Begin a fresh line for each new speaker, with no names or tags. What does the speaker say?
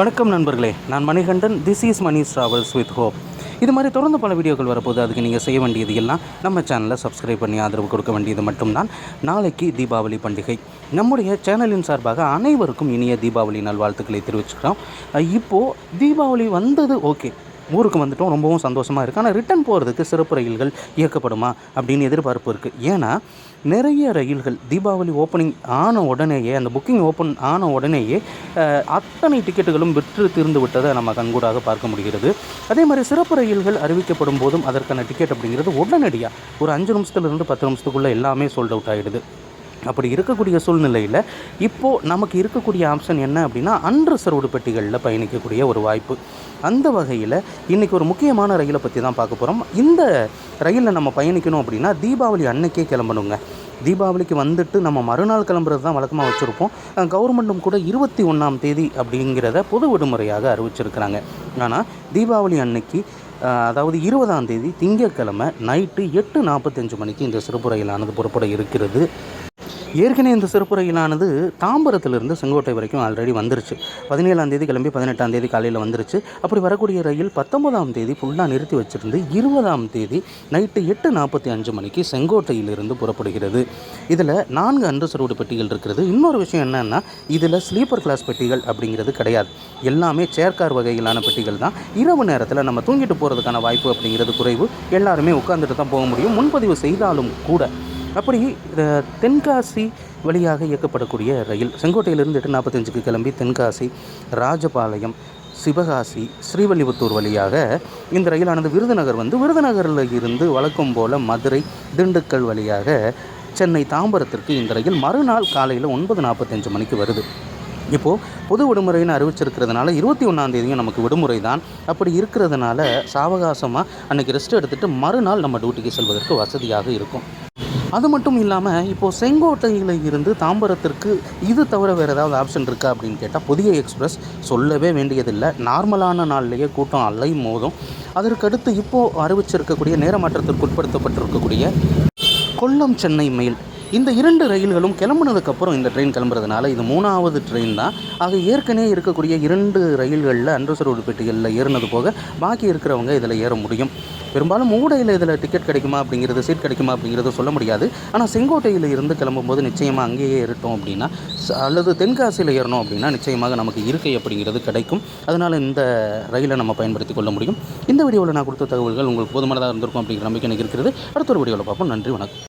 வணக்கம் நண்பர்களே. நான் Manikandan. This is Mani travels with hope இது மாதிரி தொடர்ந்து பல வீடியோக்கள் வரப்போது அதுக்கு நீங்கள் செய்ய வேண்டியது எல்லாம் நம்ம சேனலை சப்ஸ்கிரைப் பண்ணி ஆதரவு கொடுக்க வேண்டியது மட்டும்தான். நாளைக்கு தீபாவளி பண்டிகை. நம்முடைய சேனலின் சார்பாக அனைவருக்கும் இனிய தீபாவளி நல்வாழ்த்துக்களை தெரிவிச்சுக்கிறோம். இப்போது தீபாவளி வந்தது ஓகே ஊருக்கு வந்துட்டோம் ரொம்பவும் சந்தோஷமாக இருக்குது ஆனால் ரிட்டன் போகிறதுக்கு சிறப்பு ரயில்கள் இயக்கப்படுமா அப்படின்னு எதிர்பார்ப்பு இருக்குது ஏன்னா நிறைய ரயில்கள் தீபாவளி ஓப்பனிங் ஆன உடனேயே அந்த புக்கிங் ஓப்பன் ஆன உடனேயே அத்தனை டிக்கெட்டுகளும் விற்று தீர்ந்து விட்டதை நம்ம கண்கூடாக பார்க்க முடிகிறது. அதே மாதிரி சிறப்பு ரயில்கள் அறிவிக்கப்படும் போதும் அதற்கான டிக்கெட் அப்படிங்கிறது உடனடியாக ஒரு அஞ்சு நிமிஷத்துலேருந்து பத்து நிமிஷத்துக்குள்ளே எல்லாமே சோல்ட் அவுட் ஆகிடுது அப்படி இருக்கக்கூடிய சூழ்நிலையில் இப்போது நமக்கு இருக்கக்கூடிய ஆப்ஷன் என்ன அப்படின்னா அன்ரிசர்வ்டு பெட்டிகளில் பயணிக்கக்கூடிய ஒரு வாய்ப்பு. அந்த வகையில் இன்றைக்கி ஒரு முக்கியமான ரயிலை பற்றி தான் பார்க்க போகிறோம் இந்த ரயிலில் நம்ம பயணிக்கணும் அப்படின்னா தீபாவளி அன்னைக்கே கிளம்பணுங்க. தீபாவளிக்கு வந்துட்டு நம்ம மறுநாள் கிளம்புறது தான் வழக்கமாக வச்சுருப்போம். கவர்மெண்ட்டும் கூட இருபத்தி ஒன்றாம் தேதி அப்படிங்கிறத பொது விடுமுறையாக அறிவிச்சிருக்கிறாங்க. ஆனால் தீபாவளி அன்னைக்கு அதாவது இருபதாம் தேதி திங்கட்கிழமை நைட்டு எட்டு நாற்பத்தஞ்சு மணிக்கு இந்த சிறப்பு ரயிலானது புறப்பட இருக்கிறது. ஏற்கனவே இந்த சிறப்பு ரயிலானது தாம்பரத்திலிருந்து செங்கோட்டை வரைக்கும் ஆல்ரெடி வந்துருச்சு. பதினேழாம் தேதி கிளம்பி பதினெட்டாம் தேதி காலையில் வந்துருச்சு. அப்படி வரக்கூடிய ரயில் பத்தொன்பதாம் தேதி ஃபுல்லாக நிறுத்தி வச்சிருந்து இருபதாம் தேதி நைட்டு எட்டு நாற்பத்தி அஞ்சு மணிக்கு செங்கோட்டையிலிருந்து புறப்படுகிறது. இதில் நான்கு அன்ரிசர்வ்டு பெட்டிகள் இருக்கிறது. இன்னொரு விஷயம் என்னன்னா இதில் ஸ்லீப்பர் கிளாஸ் பெட்டிகள் அப்படிங்கிறது கிடையாது. எல்லாமே சேர்க்கார் வகையிலான பெட்டிகள் தான். இரவு நேரத்தில் நம்ம தூங்கிட்டு போகிறதுக்கான வாய்ப்பு அப்படிங்கிறது குறைவு. எல்லாருமே உட்காந்துட்டு தான் போக முடியும். முன்பதிவு செய்தாலும் கூட அப்படி தென்காசி வழியாக இயக்கப்படக்கூடிய ரயில் செங்கோட்டையிலிருந்து எட்டு நாற்பத்தஞ்சுக்கு கிளம்பி தென்காசி ராஜபாளையம் சிவகாசி ஸ்ரீவல்லிபுத்தூர் வழியாக இந்த ரயிலானது விருதுநகர் வந்து விருதுநகரில் இருந்து வழக்கம் போல் மதுரை திண்டுக்கல் வழியாக சென்னை தாம்பரத்திற்கு இந்த ரயில் மறுநாள் காலையில் ஒன்பது நாற்பத்தஞ்சு மணிக்கு வருது. இப்போது பொது விடுமுறைன்னு அறிவிச்சிருக்கிறதுனால இருபத்தி ஒன்றாந்தேதியும் நமக்கு விடுமுறை தான் அப்படி இருக்கிறதுனால சாவகாசமாக அன்றைக்கி ரெஸ்ட் எடுத்துகிட்டு மறுநாள் நம்ம டியூட்டிக்கு செல்வதற்கு வசதியாக இருக்கும். அது மட்டும் இல்லாமல் இப்போது செங்கோட்டையில் இருந்து தாம்பரத்திற்கு இது தவிர வேறு ஏதாவது ஆப்ஷன் இருக்கா அப்படின்னு கேட்டால் புதிய எக்ஸ்பிரஸ் சொல்லவே வேண்டியதில்லை. நார்மலான நாள்லேயே கூட்டம் அலை மோதும் அதற்கடுத்து இப்போது அறிவிச்சிருக்கக்கூடிய நேரமாற்றத்திற்கு உட்படுத்தப்பட்டிருக்கக்கூடிய கொல்லம் சென்னை மெயில் இந்த இரண்டு ரயில்களும் கிளம்புனதுக்கப்புறம் இந்த ட்ரெயின் கிளம்புறதுனால இது மூணாவது ட்ரெயின் தான். ஆக ஏற்கனவே இருக்கக்கூடிய இரண்டு ரயில்களில் அன்ரிசர்வ்டு பெட்டிகளில் ஏறினது போக பாக்கி இருக்கிறவங்க இதில் ஏற முடியும். பெரும்பாலும் மூடையில் இதில் டிக்கெட் கிடைக்குமா அப்படிங்கிறது சீட் கிடைக்குமா அப்படிங்கிறது சொல்ல முடியாது. ஆனால் செங்கோட்டையில் இருந்து கிளம்பும்போது நிச்சயமாக அங்கேயே ஏறிட்டோம் அப்படின்னா அல்லது தென்காசியில் ஏறணும் அப்படின்னா நிச்சயமாக நமக்கு இருக்கை அப்படிங்கிறது கிடைக்கும். அதனால் இந்த ரயிலை நம்ம பயன்படுத்தி கொள்ள முடியும். இந்த வீடியோவில் நான் கொடுத்த தகவல்கள் உங்களுக்கு போதுமானதாக இருந்திருக்கும் அப்படிங்கிற நம்பிக்கை எனக்கு இருக்கிறது. அடுத்த ஒரு வீடியோவில் பார்ப்போம். நன்றி வணக்கம்.